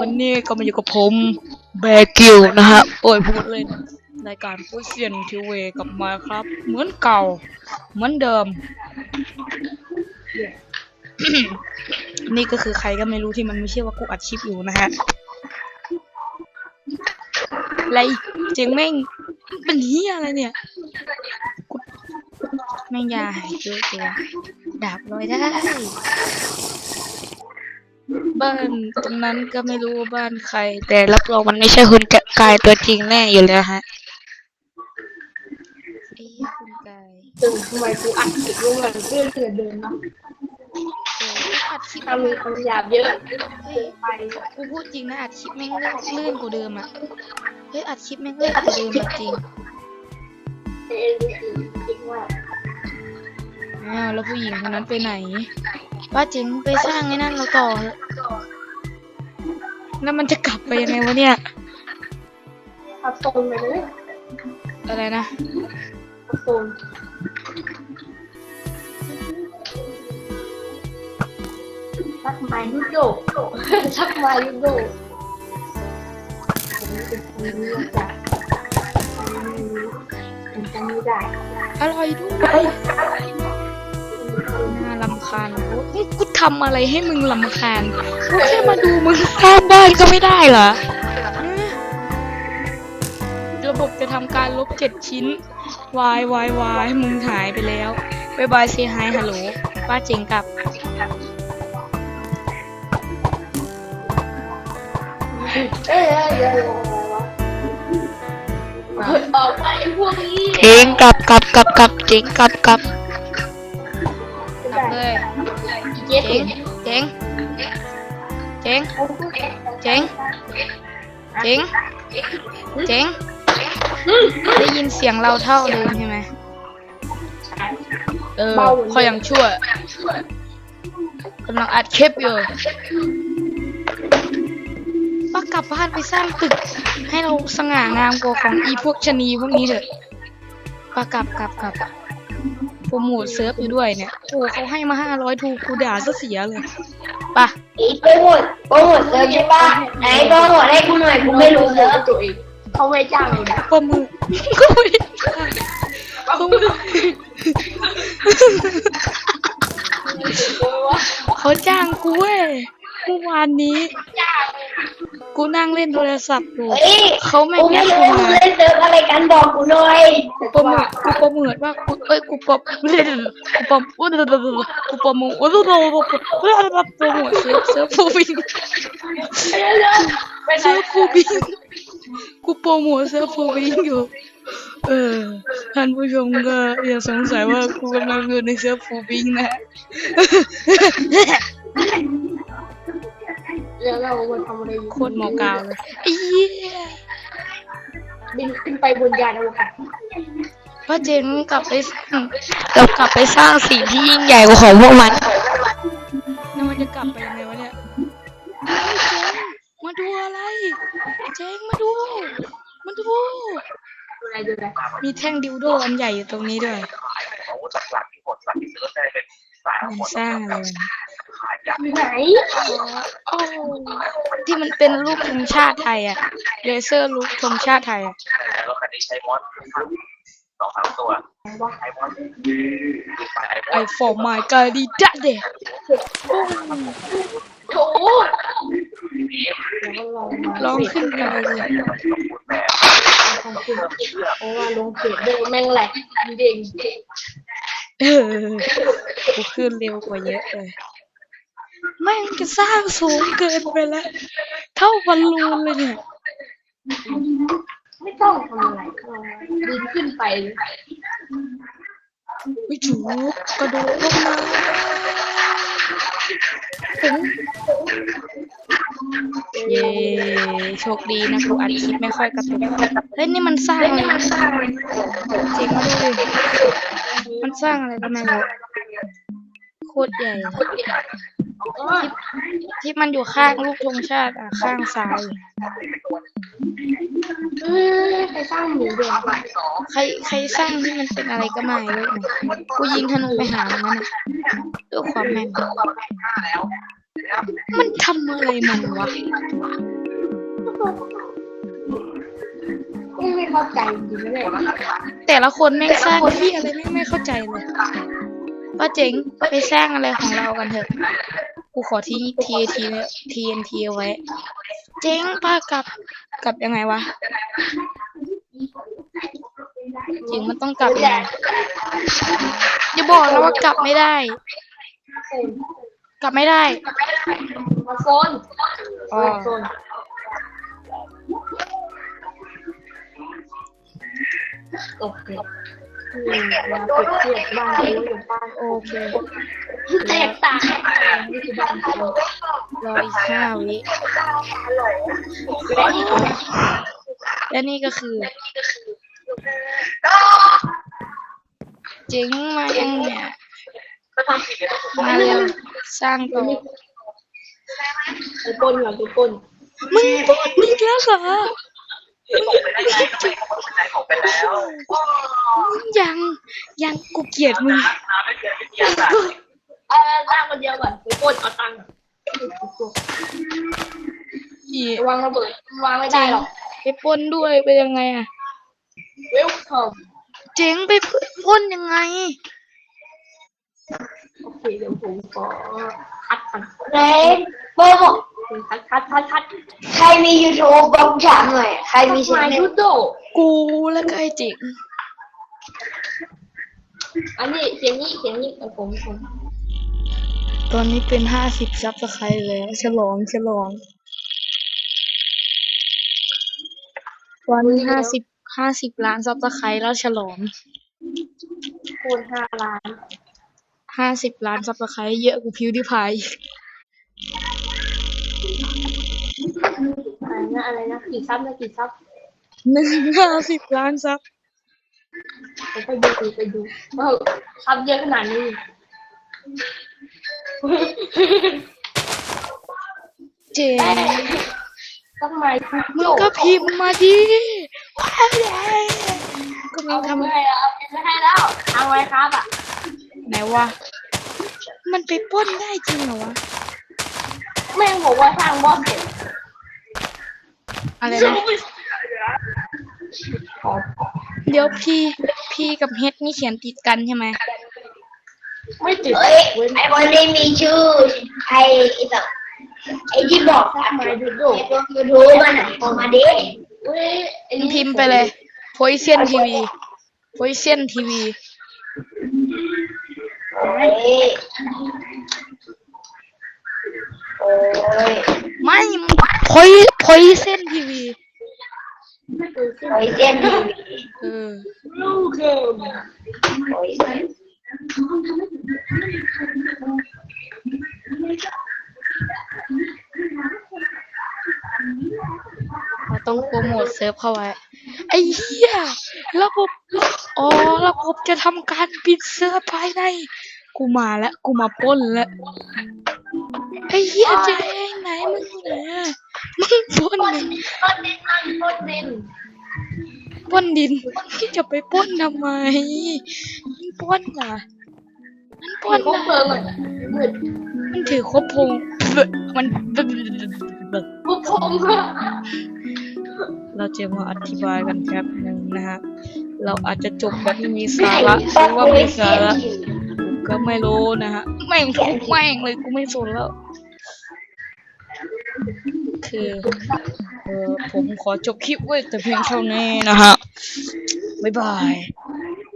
วันนี้ก็มาอยู่กับผมแบกิวนะฮะโอ้ยพูดเลยนรายการพูดเสียนทีเวกลับมาครับ เหมือนเก่า เหมือนเดิม นี่ก็คือใครก็ไม่รู้ที่มันไม่ใช่ว่ากูอัดคลิปอยู่นะฮะอะไรเจ๋งแม่งเป็นเฮียอะไรเนี่ยแม่งยาหายเจอตัวดาบลอยได้ บ้านตรงนั้นก็ไม่รู้ว่าบ้านใคร แต่รับรองมันไม่ใช่คุณกะกายตัวจริงแน่อยู่แล้วฮะไอ้คุณกายตึงทำไมกูอัดคลิปรู้มันเรื่องเกิดเดิมเนาะเอออัดคลิปถ้ามีคำหยาบเยอะเฮ้ยไปกูพูดจริงนะอัดคลิปแม่งเลื่อนเลื่อนกว่าเดิมอะเฮ้ยอัดคลิปแม่งเลื่อนกว่าเดิมอะจริงเอ็นคิดว่าอ้าวแล้วผู้หญิงคนนั้นไปไหนป้าเจ๋งไปสร้างไอ้นั่นเราต่อเถอะ แล้วมันจะกลับไปยังไงวะเนี่ยเอาโซนไปเลยอะไรนะเอาโซนชักไม้ยุโดชักไม้ยุโดผมเป็นคนเลือกจากผมจำไม่ได้อร่อยด้วยน่ารำ คาญโอ้ยกูทำอะไรให้มึงรำคาญกูแค่มาดูมึงสร้างบ้านก็ไม่ได้เหรอฮะระบบจะทำการลบเจ็ดชิ้น วายวายวายมึงหายไปแล้วบายบายเซฮายฮัลโหลป้าเจ๋งกลับเอ้ยเดี๋ยวออกไปพวกนี้ เจ๋งกลับกลับกลับกลับเจ๋งกลับกลับ เจ๋งเจ๋งเจ๋งเจ๋งเจ๋งเจ๋งได้ยินเสียงเราเท่าเดิมใช่ไหมเออคอยยังชั่วกำลังอัดคลิปอยู่ป้ากลับบ้านไปสร้างตึก ให้เราสง่างามกว่าของอีพวกชะนีพวกนี้เถอะป้ากลับกลับกลับ โปรโมทเซิร์ฟอยู่ด้วยเนี่ยโอ้เขาให้มาห้าร้อยทูกูด่าซะเสียเลยไป่ะอีโปรโมทโปรโมทเซิร์ฟใช่ปะไหนโปรโมทให้กูหน่อยกูไม่รู้เซิร์ฟตัวเองเขาไม่จ้างเลยนะปลาหมึกก็ไม่ได้เขาไม่ได้เขาจ้างกูเว้ยเมื่อวานนี้ กูนั่งเล่นโทรศัพท์อยู่เฮ้ยเขาแม่งกูแอไม่ดรู้กูมึงมาเล่นเซิร์ฟอะไรกันบอกกูหน่อยกูประเมินกูประเมินว่ากูเอ้ยกูประกูประกูประเมินกูประเมินกูประเมินกูประเมินเซิร์ฟเซิร์ฟฟูบิงเซิร์ฟฟูบิงกูโปรโมทเซิร์ฟฟูบิงอยู่เออท่านผู้ชมก็อย่าสงสัยว่ากูกำลังอยู่ในเซิร์ฟฟูบิงนะ แล้วเรามาทำอะไรอยู่โคตรหมอกาวเลยไอ้เหี้ยบินขึ้นไปบนยานอวกาศพ่อเจงกลับไปสร้างกลับกลับไปสร้างสิ่งที่ยิ่งใหญ่กว่าของพวกมันแล้วมันจะกลับไปยังไงวะเนี่ยเฮ้ยเจงมาดูอะไร เจงมาดู มาดู ดูอะไรดูอะไรมีแท่งดิวโดอันใหญ่อยู่ตรงนี้ด้วยมันสร้างอะไรวะเนี่ยอยู่ ไหนโอ้ที่มันเป็นรูปธงชาติไทยอะเลเซอร์รูปธงชาติไทยอะแล้วคันนี้ใช้มอสสองสามตัวใช้มอสไปไอมไออสฟอร์มายกาดีดะเดโถแล้วก็ลองมาลองขึ้นไปเลยทำคุณเพราะว่าลงเสียงเดิมแม่งแหลกเด้งเออกูขึ้นเร็วกว่าเยอะเลยแม่งจะสร้างสูงเกินไปแล้ว เท่าบอลลูนเลยเนี่ย ไม่ต้องทำอะไรลองบินขึ้นไปวิจูกระโดดลงมาถึงเย้โชคดีนะกูอัดคลิปไม่ค่อยกระตุกเฮ้ยนี่มันสร้างอะไรจริงมาดูดิมันสร้างอะไรก็ไม่รู้โคตรใหญ่ ที่มันอยู่ข้างลูกธงชาติอะข้างซ้ายเออใครสร้างหมูแดงวะใครใครสร้างที่มันเป็นอะไรก็ไม่รู้เนี่ยกูยิงธนูไปหามันนั่นน่ะด้วยความแม่นมันทำอะไรมันวะไม่เข้าใจจริงๆเลยแต่ละคนแม่งสร้างที่อะไรแม่งไม่เข้าใจเลย ป้าเจ๋งไปสร้างอะไรของเรากันเถอะ กูขอทิ้ง TNT ไว้ TNT เอาไว้ เจ๋งป้ากลับกลับยังไงวะเจ๋งมันต้องกลับยังไงอย่าบอกนะว่ากลับไม่ได้ กลับไม่ได้มาโซนอ๋อโซนโอเค อืมาเปิดเทียบบ้านไปแล้วอยู่บ้านโอเคแตกต่างนี่คือบ้านเรารออีกห้าวิและนี่ก็คือเจ๋งมายังเนี่ยมาเร็วสร้างต่อไปปล้นก่อนไปปล้นมึงพูดมึงแล้วเหรอ ส่งไปได้ไงใช้ของไปแล้วมึงยังยังกูเกลียดมึงน้ำไม่เกินวิทยาศาสตร์เออสร้างคนเดียวก่อนไปปล้นเอาตังค์อีวางระเบิดวางไม่ได้หรอกไปปล้นด้วยไปยังไงอะเวลคัมเจ๋งไปปล้นยังไงโอเคเดี๋ยวผมขอคัดก่อนไหนโปรโมท คัดคัดคัดคัดใครมี YouTube บอกถามหน่อย ใครมีช่มาองยูโดกูแล้วก็ไอ้เจ๋งอันนี้เสียงนี้เสียงนี้ของผมผมตอนนี้เป็นห้าสิบซับสไครต์แล้ว ฉลองฉลอง ตอนนี้ห้าสิบห้าสิบล้านซับสไครต์แล้วฉลองคูณห้าล้านห้าสิบล้านซับสไครต์เยอะกว่าพิวดิพาย อะไรนะอะไรนะกี่ซับนะกี่ซับหนึ่งห้าสิบล้านซับผมไปดูไปดูเออซับเยอะขนาดนี้ เจ๋งทำไมทุกมึงก็พิมพ์มาดิว้าวเลยก็มึเอางททำไมอะเอาไปให้แล้วเอาไว้ครับอะำไหนวะมันไปปล้นได้จริงเหรอวะ แม่งบอกว่าสร้างบอสเสร็จอะไรนะเดี๋ยวพีพีกับเฮดนี่เขียนติดกันใช่ไหมไม่ติดเฮ้ยไอ้คนนี้มีชื่อไอ้แบบไอ้ที่บอกทำไมดูดูไอ้พวก YouTube มันอะออกมาดิเว้ยไอ้มึงนี่พิมพ์ไปเลย Poison TV Poison TV โอ้ยโอ้ย ไม่มึง Poi- Poison TV โอ้ยเส้นดีเออลูกเกมโอ้ยเราต้องโปรโมทเซิร์ฟเข้าไว้ ไอ้เหี้ยระบบอ๋อระบบจะทำการปิดเซิร์ฟภายใน กูมาแล้ว กูมาปล้นแล้ว ไอ้เหี้ยเจ๊งไหนมึงอยู่ไหนอะมึงปล้นต้นดิดินต้นดินมันต้นดินปล้นดินที่จะไปปล้นทำไมมันปล้นอะมันปล้ต้นนของอะเพลิงอะมืดมันถือครบพงมันปุ๊บผมเราจะมาอธิบายกันแป๊บหนึ่งนะฮะ เราอาจจะจบแบบไม่มีสาระหรือว่ามีสาระก็ไม่รู้นะฮะ แม่งทุกแม่งเลยกูไม่สนแล้ว คือเออผมขอจบคลิปไว้แต่เพียงเท่านี้นะฮะบ๊ายบาย